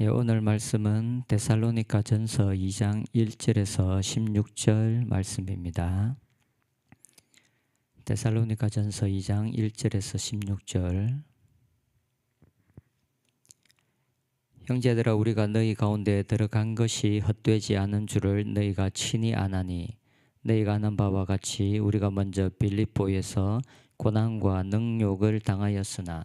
예, 오늘 말씀은 데살로니가 전서 2장 1절에서 16절 말씀입니다. 데살로니가 전서 2장 1절에서 16절 형제들아 우리가 너희 가운데 들어간 것이 헛되지 않은 줄을 너희가 친히 아나니 너희가 아는 바와 같이 우리가 먼저 빌립보에서 고난과 능욕을 당하였으나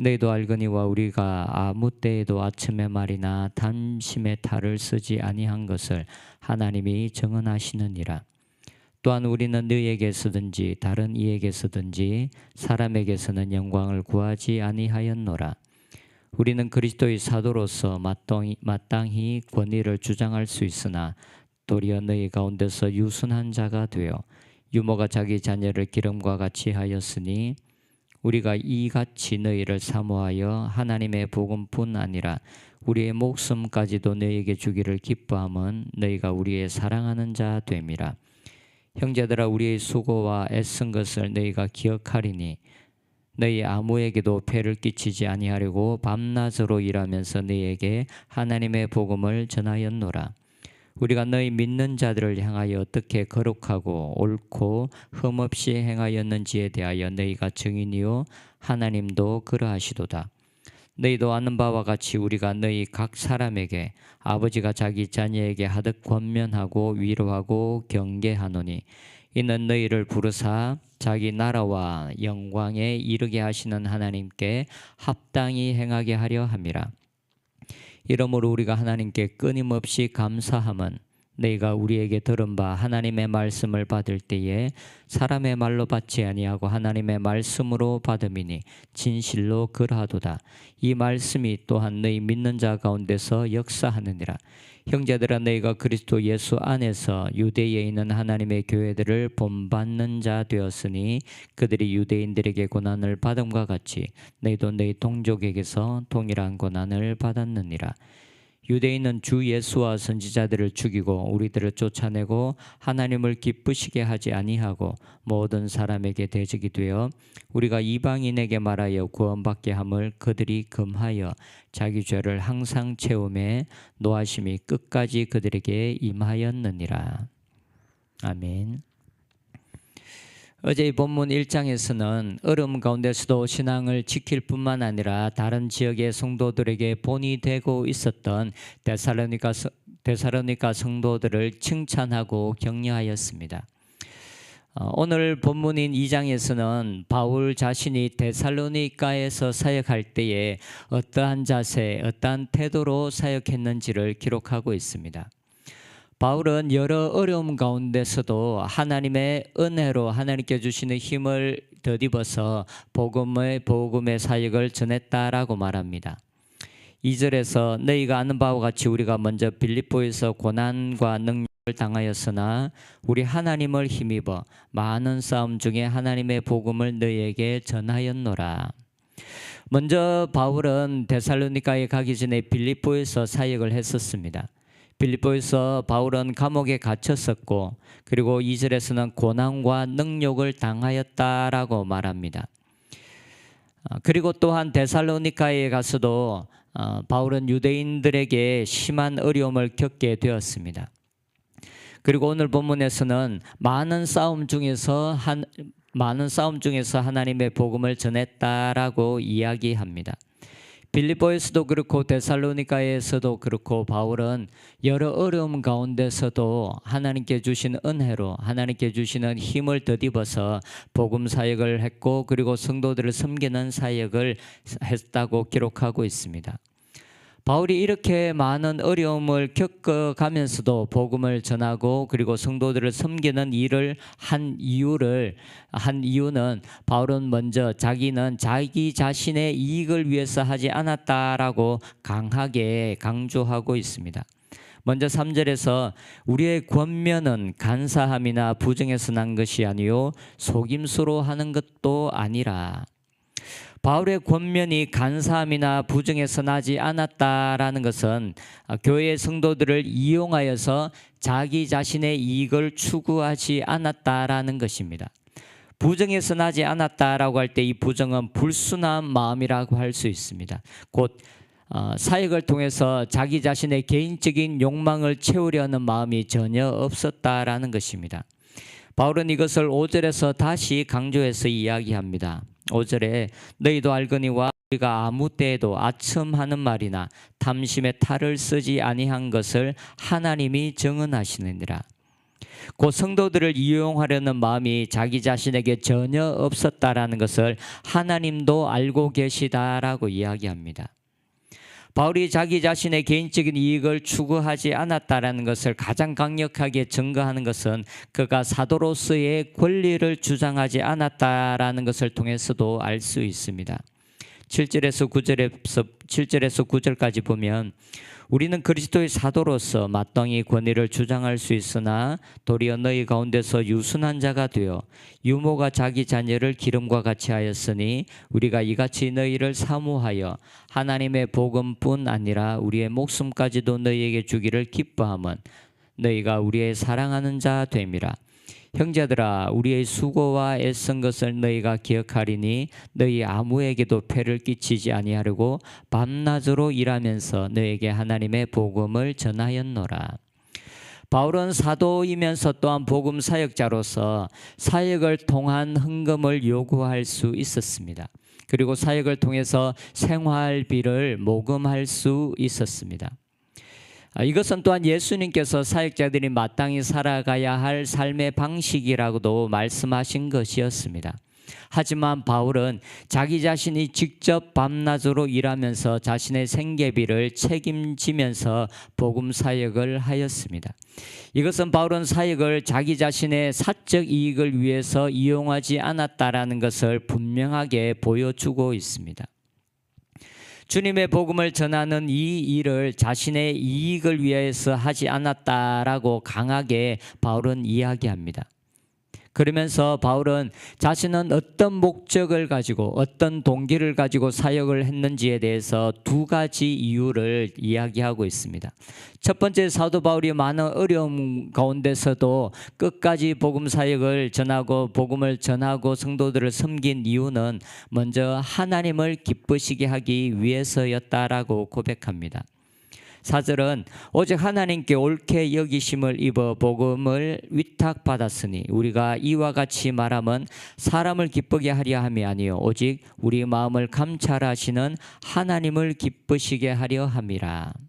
너희도 알거니와 우리가 아무 때에도 아침의 말이나 담심의 탈을 쓰지 아니한 것을 하나님이 정언하시느니라. 또한 우리는 너희에게서든지 다른 이에게서든지 사람에게서는 영광을 구하지 아니하였노라. 우리는 그리스도의 사도로서 마땅히, 마땅히 권위를 주장할 수 있으나 도리어 너희 가운데서 유순한 자가 되어 유모가 자기 자녀를 기름과 같이 하였으니 우리가 이같이 너희를 사모하여 하나님의 복음뿐 아니라 우리의 목숨까지도 너희에게 주기를 기뻐함은 너희가 우리의 사랑하는 자 됨이라. 형제들아 우리의 수고와 애쓴 것을 너희가 기억하리니 너희 아무에게도 폐를 끼치지 아니하려고 밤낮으로 일하면서 너희에게 하나님의 복음을 전하였노라. 우리가 너희 믿는 자들을 향하여 어떻게 거룩하고 옳고 흠없이 행하였는지에 대하여 너희가 증인이요 하나님도 그러하시도다. 너희도 아는 바와 같이 우리가 너희 각 사람에게 아버지가 자기 자녀에게 하듯 권면하고 위로하고 경계하노니 이는 너희를 부르사 자기 나라와 영광에 이르게 하시는 하나님께 합당히 행하게 하려 함이라. 이러므로 우리가 하나님께 끊임없이 감사함은 너희가 우리에게 들은 바 하나님의 말씀을 받을 때에 사람의 말로 받지 아니하고 하나님의 말씀으로 받음이니 진실로 그러하도다. 이 말씀이 또한 너희 믿는 자 가운데서 역사하느니라. 형제들아 너희가 그리스도 예수 안에서 유대에 있는 하나님의 교회들을 본받는 자 되었으니 그들이 유대인들에게 고난을 받음과 같이 너희도 너희 동족에게서 동일한 고난을 받았느니라. 유대인은 주 예수와 선지자들을 죽이고 우리들을 쫓아내고 하나님을 기쁘시게 하지 아니하고 모든 사람에게 대적이 되어 우리가 이방인에게 말하여 구원받게 함을 그들이 금하여 자기 죄를 항상 채움에 노하심이 끝까지 그들에게 임하였느니라. 아멘. 어제 본문 1장에서는 얼음 가운데서도 신앙을 지킬 뿐만 아니라 다른 지역의 성도들에게 본이 되고 있었던 데살로니가, 데살로니가 성도들을 칭찬하고 격려하였습니다. 어, 오늘 본문인 2장에서는 바울 자신이 데살로니가에서 사역할 때에 어떠한 자세, 어떠한 태도로 사역했는지를 기록하고 있습니다. 바울은 여러 어려움 가운데서도 하나님의 은혜로 하나님께 주시는 힘을 덧입어서 복음의 복음의 사역을 전했다라고 말합니다. 2절에서 너희가 아는 바와 같이 우리가 먼저 빌립보에서 고난과 능력을 당하였으나 우리 하나님을 힘입어 많은 싸움 중에 하나님의 복음을 너희에게 전하였노라. 먼저 바울은 데살로니가에 가기 전에 빌립보에서 사역을 했었습니다. 빌립보에서 바울은 감옥에 갇혔었고 그리고 이절에서는 고난과 능욕을 당하였다라고 말합니다. 아, 그리고 또한 데살로니카에 가서도 어, 바울은 유대인들에게 심한 어려움을 겪게 되었습니다. 그리고 오늘 본문에서는 많은 싸움 중에서 한 많은 싸움 중에서 하나님의 복음을 전했다라고 이야기합니다. 빌리보에서도 그렇고 데살로니가에서도 그렇고 바울은 여러 어려움 가운데서도 하나님께 주신 은혜로 하나님께 주시는 힘을 덧입어서 복음 사역을 했고 그리고 성도들을 섬기는 사역을 했다고 기록하고 있습니다. 바울이 이렇게 많은 어려움을 겪어가면서도 복음을 전하고 그리고 성도들을 섬기는 일을 한 이유를 한 이유는 바울은 먼저 자기는 자기 자신의 이익을 위해서 하지 않았다라고 강하게 강조하고 있습니다. 먼저 3절에서 우리의 권면은 간사함이나 부정에서 난 것이 아니요 속임수로 하는 것도 아니라 바울의 권면이 간사함이나 부정에서 나지 않았다라는 것은 아, 교회의 성도들을 이용하여서 자기 자신의 이익을 추구하지 않았다라는 것입니다. 부정에서 나지 않았다라고 할 때 이 부정은 불순한 마음이라고 할 수 있습니다. 곧 어, 사역을 통해서 자기 자신의 개인적인 욕망을 채우려는 마음이 전혀 없었다라는 것입니다. 바울은 이것을 5절에서 다시 강조해서 이야기합니다. 5절에 너희도 알거니와 우리가 아무 때에도 아첨하는 말이나 탐심의 탈을 쓰지 아니한 것을 하나님이 정언하시느니라. 그 성도들을 이용하려는 마음이 자기 자신에게 전혀 없었다라는 것을 하나님도 알고 계시다라고 이야기합니다. 바울이 자기 자신의 개인적인 이익을 추구하지 않았다라는 것을 가장 강력하게 증거하는 것은 그가 사도로서의 권리를 주장하지 않았다라는 것을 통해서도 알 수 있습니다. 7절에서 9절에서 7절에서 9절까지 보면 우리는 그리스도의 사도로서 마땅히 권위를 주장할 수 있으나 도리어 너희 가운데서 유순한 자가 되어 유모가 자기 자녀를 기름과 같이 하였으니 우리가 이같이 너희를 사모하여 하나님의 복음뿐 아니라 우리의 목숨까지도 너희에게 주기를 기뻐함은 너희가 우리의 사랑하는 자 됨이라. 형제들아 우리의 수고와 애쓴 것을 너희가 기억하리니 너희 아무에게도 폐를 끼치지 아니하려고 밤낮으로 일하면서 너에게 하나님의 복음을 전하였노라. 바울은 사도이면서 또한 복음 사역자로서 사역을 통한 헌금을 요구할 수 있었습니다. 그리고 사역을 통해서 생활비를 모금할 수 있었습니다. 아, 이것은 또한 예수님께서 사역자들이 마땅히 살아가야 할 삶의 방식이라고도 말씀하신 것이었습니다. 하지만 바울은 자기 자신이 직접 밤낮으로 일하면서 자신의 생계비를 책임지면서 복음 사역을 하였습니다. 이것은 바울은 사역을 자기 자신의 사적 이익을 위해서 이용하지 않았다라는 것을 분명하게 보여주고 있습니다. 주님의 복음을 전하는 이 일을 자신의 이익을 위해서 하지 않았다라고 강하게 바울은 이야기합니다. 그러면서 바울은 자신은 어떤 목적을 가지고 어떤 동기를 가지고 사역을 했는지에 대해서 두 가지 이유를 이야기하고 있습니다. 첫 번째 사도 바울이 많은 어려움 가운데서도 끝까지 복음 사역을 전하고 복음을 전하고 성도들을 섬긴 이유는 먼저 하나님을 기쁘시게 하기 위해서였다라고 고백합니다. 사절은 오직 하나님께 옳게 여기심을 입어 복음을 위탁받았으니 우리가 이와 같이 말하면 사람을 기쁘게 하려 함이 아니요 오직 우리 마음을 감찰하시는 하나님을 기쁘시게 하려 함이라.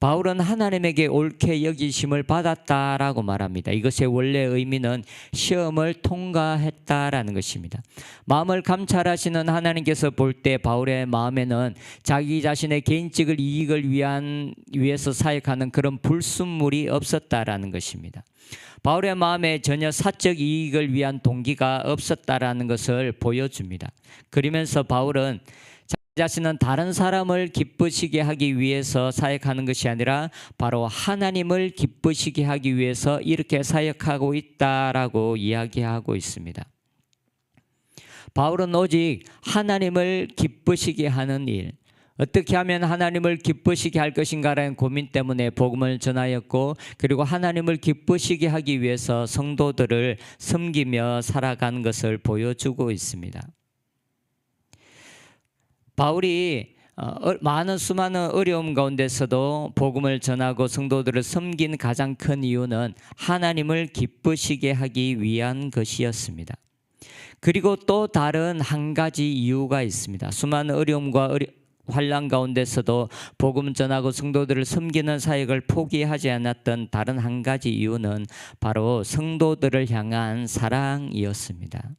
바울은 하나님에게 옳게 여기심을 받았다라고 말합니다. 이것의 원래 의미는 시험을 통과했다라는 것입니다. 마음을 감찰하시는 하나님께서 볼 때 바울의 마음에는 자기 자신의 개인적을 이익을 위한 위해서 사역하는 그런 불순물이 없었다라는 것입니다. 바울의 마음에 전혀 사적 이익을 위한 동기가 없었다라는 것을 보여줍니다. 그러면서 바울은 자신은 다른 사람을 기쁘시게 하기 위해서 사역하는 것이 아니라 바로 하나님을 기쁘시게 하기 위해서 이렇게 사역하고 있다라고 이야기하고 있습니다. 바울은 오직 하나님을 기쁘시게 하는 일, 어떻게 하면 하나님을 기쁘시게 할 것인가라는 고민 때문에 복음을 전하였고 그리고 하나님을 기쁘시게 하기 위해서 성도들을 섬기며 살아가는 것을 보여주고 있습니다. 바울이 어, 많은 수많은 어려움 가운데서도 복음을 전하고 성도들을 섬긴 가장 큰 이유는 하나님을 기쁘시게 하기 위한 것이었습니다. 그리고 또 다른 한 가지 이유가 있습니다. 수많은 어려움과 어려, 환란 가운데서도 복음 전하고 성도들을 섬기는 사역을 포기하지 않았던 다른 한 가지 이유는 바로 성도들을 향한 사랑이었습니다.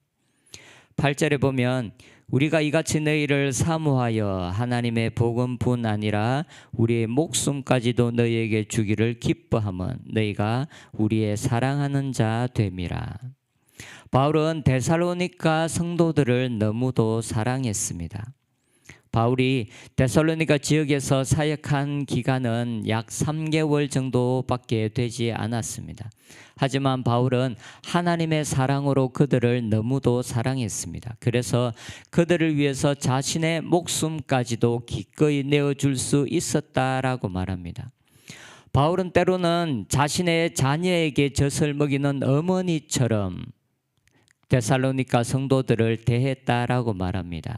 8절에 보면 우리가 이같이 너희를 사모하여 하나님의 복음뿐 아니라 우리의 목숨까지도 너희에게 주기를 기뻐함은 너희가 우리의 사랑하는 자 됨이라. 바울은 데살로니가 성도들을 너무도 사랑했습니다. 바울이 데살로니가 지역에서 사역한 기간은 약 3개월 정도밖에 되지 않았습니다. 하지만 바울은 하나님의 사랑으로 그들을 너무도 사랑했습니다. 그래서 그들을 위해서 자신의 목숨까지도 기꺼이 내어줄 수 있었다라고 말합니다. 바울은 때로는 자신의 자녀에게 젖을 먹이는 어머니처럼 데살로니가 성도들을 대했다라고 말합니다.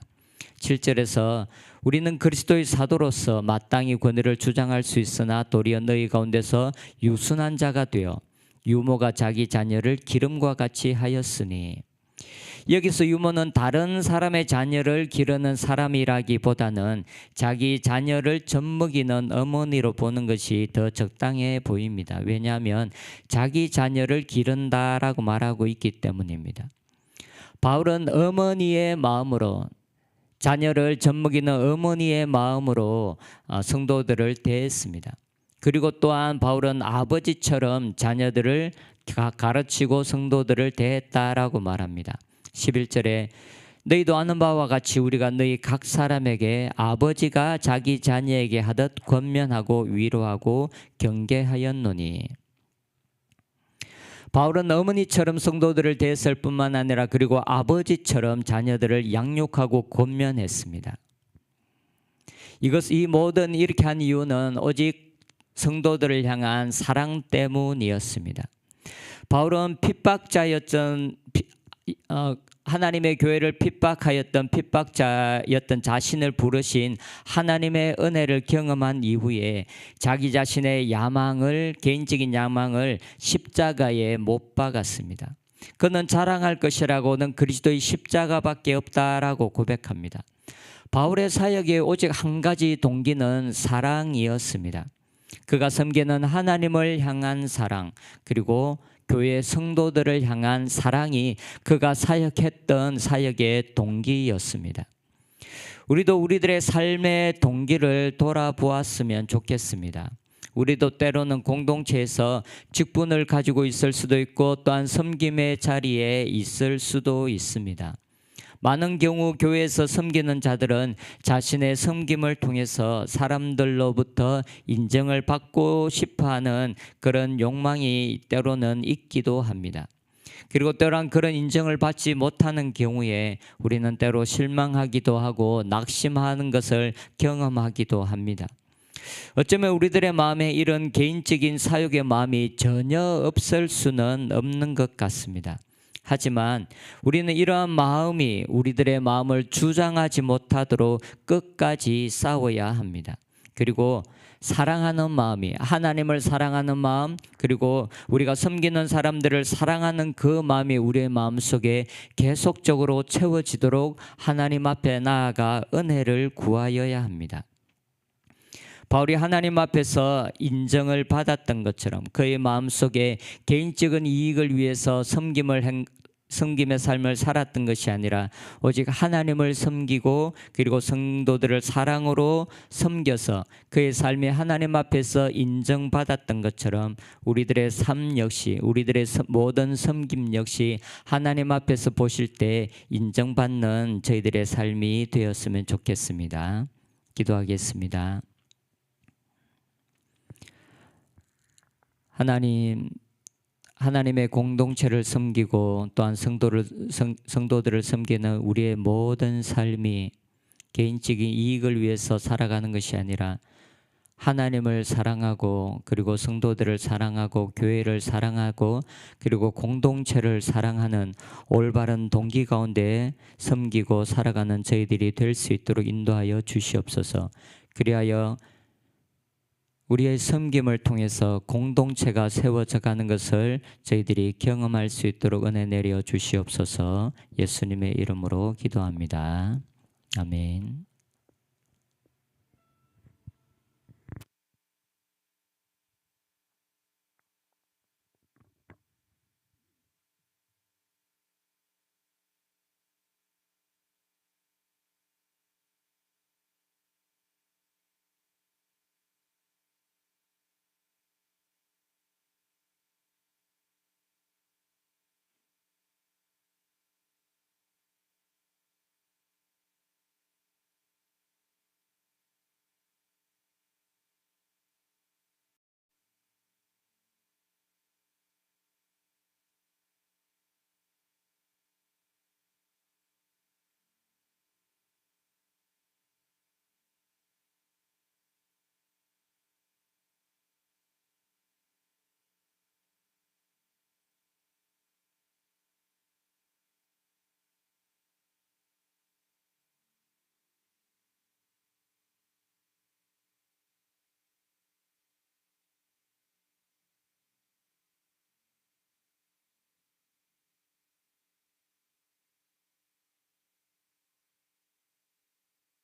7절에서 우리는 그리스도의 사도로서 마땅히 권위를 주장할 수 있으나 도리어 너희 가운데서 유순한 자가 되어 유모가 자기 자녀를 기름과 같이 하였으니 여기서 유모는 다른 사람의 자녀를 기르는 사람이라기보다는 자기 자녀를 젖먹이는 어머니로 보는 것이 더 적당해 보입니다. 왜냐하면 자기 자녀를 기른다라고 말하고 있기 때문입니다. 바울은 어머니의 마음으로 자녀를 젖먹이는 어머니의 마음으로 어, 성도들을 대했습니다. 그리고 또한 바울은 아버지처럼 자녀들을 가르치고 성도들을 대했다라고 말합니다. 11절에 너희도 아는 바와 같이 우리가 너희 각 사람에게 아버지가 자기 자녀에게 하듯 권면하고 위로하고 경계하였노니 바울은 어머니처럼 성도들을 대했을 뿐만 아니라 그리고 아버지처럼 자녀들을 양육하고 권면했습니다. 이것 이 모든 이렇게 한 이유는 오직 성도들을 향한 사랑 때문이었습니다. 바울은 핍박자였던 어, 하나님의 교회를 핍박하였던 핍박자였던 자신을 부르신 하나님의 은혜를 경험한 이후에 자기 자신의 야망을 개인적인 야망을 십자가에 못 박았습니다. 그는 자랑할 것이라고는 그리스도의 십자가밖에 없다라고 고백합니다. 바울의 사역의 오직 한 가지 동기는 사랑이었습니다. 그가 섬기는 하나님을 향한 사랑 그리고 교회 성도들을 향한 사랑이 그가 사역했던 사역의 동기였습니다. 우리도 우리들의 삶의 동기를 돌아보았으면 좋겠습니다. 우리도 때로는 공동체에서 직분을 가지고 있을 수도 있고 또한 섬김의 자리에 있을 수도 있습니다. 많은 경우 교회에서 섬기는 자들은 자신의 섬김을 통해서 사람들로부터 인정을 받고 싶어 하는 그런 욕망이 때로는 있기도 합니다. 그리고 때로는 그런 인정을 받지 못하는 경우에 우리는 때로 실망하기도 하고 낙심하는 것을 경험하기도 합니다. 어쩌면 우리들의 마음에 이런 개인적인 사욕의 마음이 전혀 없을 수는 없는 것 같습니다. 하지만 우리는 이러한 마음이 우리들의 마음을 주장하지 못하도록 끝까지 싸워야 합니다. 그리고 사랑하는 마음이 하나님을 사랑하는 마음 그리고 우리가 섬기는 사람들을 사랑하는 그 마음이 우리의 마음 속에 계속적으로 채워지도록 하나님 앞에 나아가 은혜를 구하여야 합니다. 바울이 하나님 앞에서 인정을 받았던 것처럼 그의 마음속에 개인적인 이익을 위해서 섬김을 행, 섬김의 삶을 살았던 것이 아니라 오직 하나님을 섬기고 그리고 성도들을 사랑으로 섬겨서 그의 삶이 하나님 앞에서 인정받았던 것처럼 우리들의 삶 역시 우리들의 모든 섬김 역시 하나님 앞에서 보실 때 인정받는 저희들의 삶이 되었으면 좋겠습니다. 기도하겠습니다. 하나님 하나님의 공동체를 섬기고 또한 성도를 성, 성도들을 섬기는 우리의 모든 삶이 개인적인 이익을 위해서 살아가는 것이 아니라 하나님을 사랑하고 그리고 성도들을 사랑하고 교회를 사랑하고 그리고 공동체를 사랑하는 올바른 동기 가운데 섬기고 살아가는 저희들이 될 수 있도록 인도하여 주시옵소서. 그리하여 우리의 섬김을 통해서 공동체가 세워져 가는 것을 저희들이 경험할 수 있도록 은혜 내려 주시옵소서 예수님의 이름으로 기도합니다. 아멘.